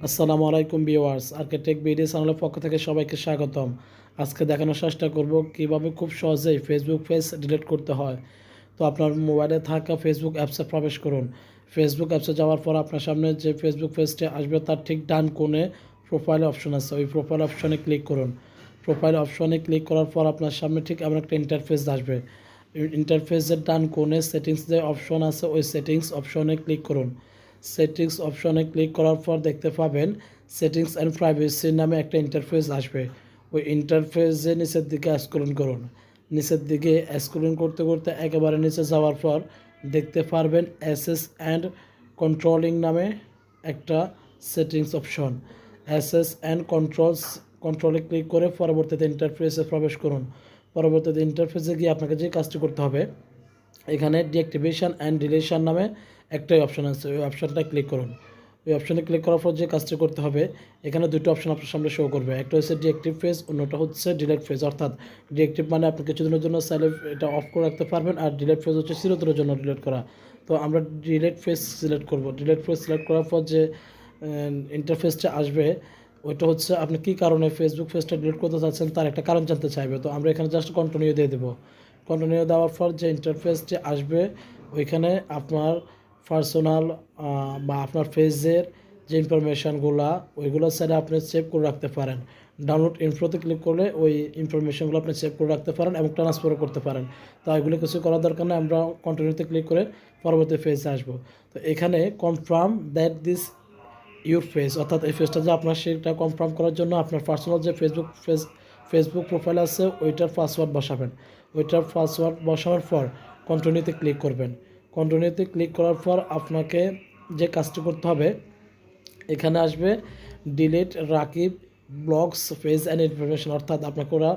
আসসালামু আলাইকুম viewers architect BD চ্যানেলের পক্ষ থেকে সবাইকে স্বাগতম। আজকে দেখানোর চেষ্টা করব কীভাবে খুব সহজেই ফেসবুক পেজ ডিলিট করতে হয়। তো আপনার মোবাইলে থাকা ফেসবুক অ্যাপসে প্রবেশ করুন। ফেসবুক অ্যাপসে যাওয়ার পর আপনার সামনে যে ফেসবুক পেজটি আসবে তার ঠিক ডান কোণে প্রোফাইল অপশন আছে। ওই প্রোফাইল অপশনে ক্লিক করুন। প্রোফাইল অপশনে ক্লিক করার পর আপনার সামনে ঠিক এমন একটা ইন্টারফেস আসবে। ইন্টারফেসের ডান কোণে সেটিংস যে অপশন আছে, ওই সেটিংস অপশনে ক্লিক করুন। সেটিংস অপশনে ক্লিক করার পর দেখতে পাবেন সেটিংস অ্যান্ড প্রাইভেসি নামে একটা ইন্টারফেস আসবে। ওই ইন্টারফেসে নিচের দিকে স্ক্রল করুন। নিচের দিকে স্ক্রল করতে করতে একেবারে নিচে যাওয়ার পর দেখতে পারবেন এসএস অ্যান্ড কন্ট্রোলিং নামে একটা settings option SS and controls কন্ট্রোলে ক্লিক করে পরবর্তীতে ইন্টারফেসে প্রবেশ করুন। পরবর্তীতে ইন্টারফেসে গিয়ে আপনাকে যে কাজটি করতে হবে এখানে ডিঅ্যাক্টিভেশন অ্যান্ড ডিলেশন নামে একটাই অপশান আছে। ওই অপশানটা ক্লিক করুন। ওই অপশনে ক্লিক করার পর যে কাজটি করতে হবে, এখানে দুটো অপশান আপনার সামনে শো করবে। একটা হচ্ছে ডিঅ্যাক্টিভ ফেজ অন্যটা হচ্ছে ডিলেট ফেজ অর্থাৎ ডিঅ্যাক্টিভ মানে আপনি কিছুদিনের জন্য সাইলে এটা অফ করে রাখতে পারবেন আর ডিলেট ফেজ হচ্ছে চিরতরের জন্য ডিলেট করা। তো আমরা ডিলেট ফেজ সিলেক্ট করব। ডিলেট ফেজ সিলেক্ট করার পর যে ইন্টারফেসটা আসবে, ওইটা হচ্ছে আপনি কী কারণে ফেসবুক পেজটা ডিলিট করতে চাচ্ছেন তার একটা কারণ জানতে চাইবে। তো আমরা এখানে জাস্ট কন্টিনিউ দিয়ে দেবো। কন্টিনিউ দেওয়ার পর যে ইন্টারফেসটি আসবে, ওইখানে আপনার পার্সোনাল বা আপনার ফেজের যে ইনফরমেশানগুলো ওইগুলো সাইডে আপনি সেভ করে রাখতে পারেন। ডাউনলোড ইনফোতে ক্লিক করলে ওই ইনফরমেশনগুলো আপনি সেভ করে রাখতে পারেন এবং ট্রান্সফারও করতে পারেন। তো এগুলো কিছু করার দরকার নেই, আমরা কন্টিনিউতে ক্লিক করে পরবর্তী ফেজে আসব। তো এখানে confirm that this your face অর্থাৎ এই ফেসটা যে আপনার, সেটা কনফার্ম করার জন্য আপনার পার্সোনাল যে ফেসবুক ফেস ফেসবুক প্রোফাইল আছে, ওইটার পাসওয়ার্ড বসাবেন। ওইটার পাসওয়ার্ড বসানোর পর কন্টিনিউতে ক্লিক করবেন। কন্টিনিউতে ক্লিক করার পর আপনাকে যে কাজটি করতে হবে, এখানে আসবে delete Rakib blogs page and information অর্থাৎ আপনাকে ওরা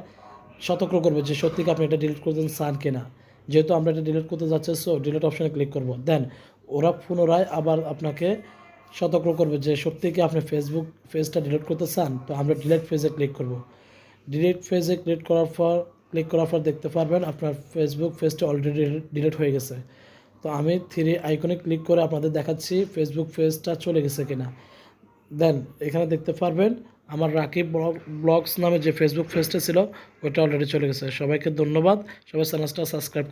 সতর্ক করবে যে সত্যিকে আপনি এটা ডিলিট করতে চান কিনা। যেহেতু আমরা এটা ডিলিট করতে যাচ্ছি সো ডিলিট অপশানে ক্লিক করব। দেন ওরা পুনরায় আবার আপনাকে সতর্ক করবে যে সত্যি কি আপনি ফেসবুক পেজটা ডিলিট করতে চান, তো আমরা ডিলিট পেজে ক্লিক করব। ডিলিট ফেজে ক্লিক করার পর ক্লিক করার পর দেখতে পারবেন আপনার ফেসবুক পেজটি অলরেডি ডিলিট হয়ে গেছে। তো আমি থ্রি আইকনে ক্লিক করে আপনাদের দেখাচ্ছি ফেসবুক পেজটা চলে গেছে কিনা। দেন এখানে দেখতে পারবেন আমার রাকিব ব্লগ ব্লগস নামে যে ফেসবুক পেজটা ছিল ওইটা অলরেডি চলে গেছে। সবাইকে ধন্যবাদ। সবাই চ্যানেলটা সাবস্ক্রাইব